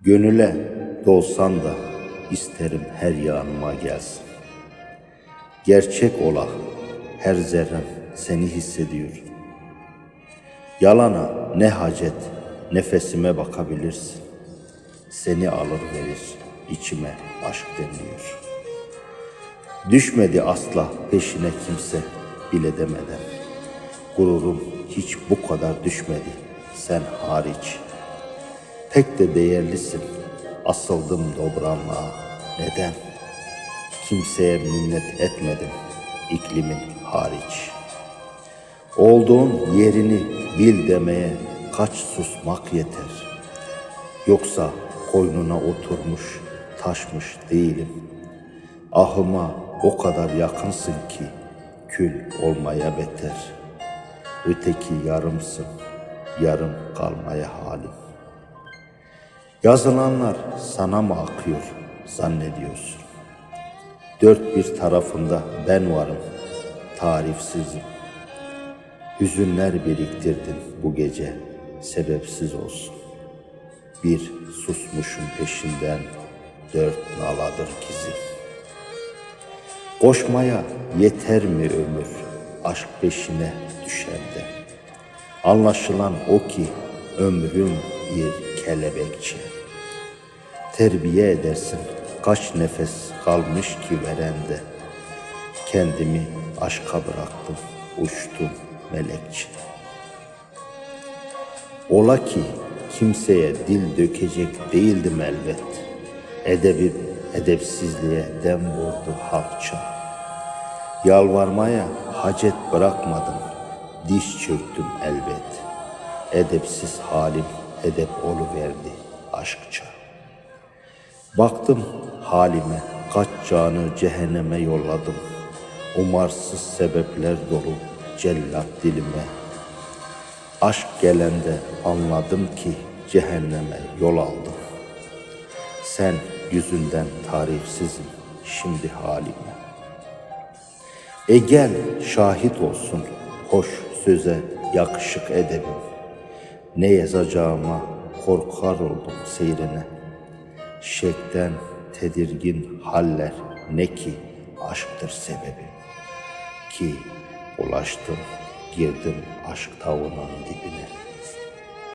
Gönüle dolsan da isterim her yanıma gelsin. Gerçek ola her zerrem seni hissediyor. Yalana ne hacet nefesime bakabilirsin. Seni alır verir içime aşk deniliyor. Düşmedi asla peşine kimse bile demeden. Gururum hiç bu kadar düşmedi sen hariç. Pek de değerlisin asıldım dobranlığa. Neden? Kimseye minnet etmedim iklimin hariç. Olduğun yerini bil demeye kaç susmak yeter. Yoksa koynuna oturmuş taşmış değilim. Ahıma o kadar yakınsın ki kül olmaya beter. Öteki yarımsın, yarım kalmaya halim. Yazılanlar sana mı akıyor zannediyorsun? Dört bir tarafında ben varım, tarifsizim. Hüzünler biriktirdin bu gece, sebepsiz olsun. Bir susmuşun peşinden dört naladır gizim. Koşmaya yeter mi ömür aşk peşine düşende? Anlaşılan o ki ömrüm bir kelebekçe. Terbiye edersin kaç nefes kalmış ki verende. Kendimi aşka bıraktım, uçtum melekçe. Ola ki kimseye dil dökecek değildim elbet. Edebim edepsizliğe dem vurdu halkça. Yalvarmaya hacet bırakmadım, diş çöktüm elbet. Edepsiz halim edep verdi aşkça. Baktım halime, kaç canı cehenneme yolladım. Umarsız sebepler dolu cellat dilime. Aşk gelende anladım ki cehenneme yol aldım. Sen yüzünden tarifsizim şimdi halime. E gel şahit olsun hoş söze yakışık edebim. Ne yazacağıma korkar oldum seyrine. Şekten tedirgin haller ne ki aşktır sebebi. Ki ulaştım girdim aşk tavuğunun dibine.''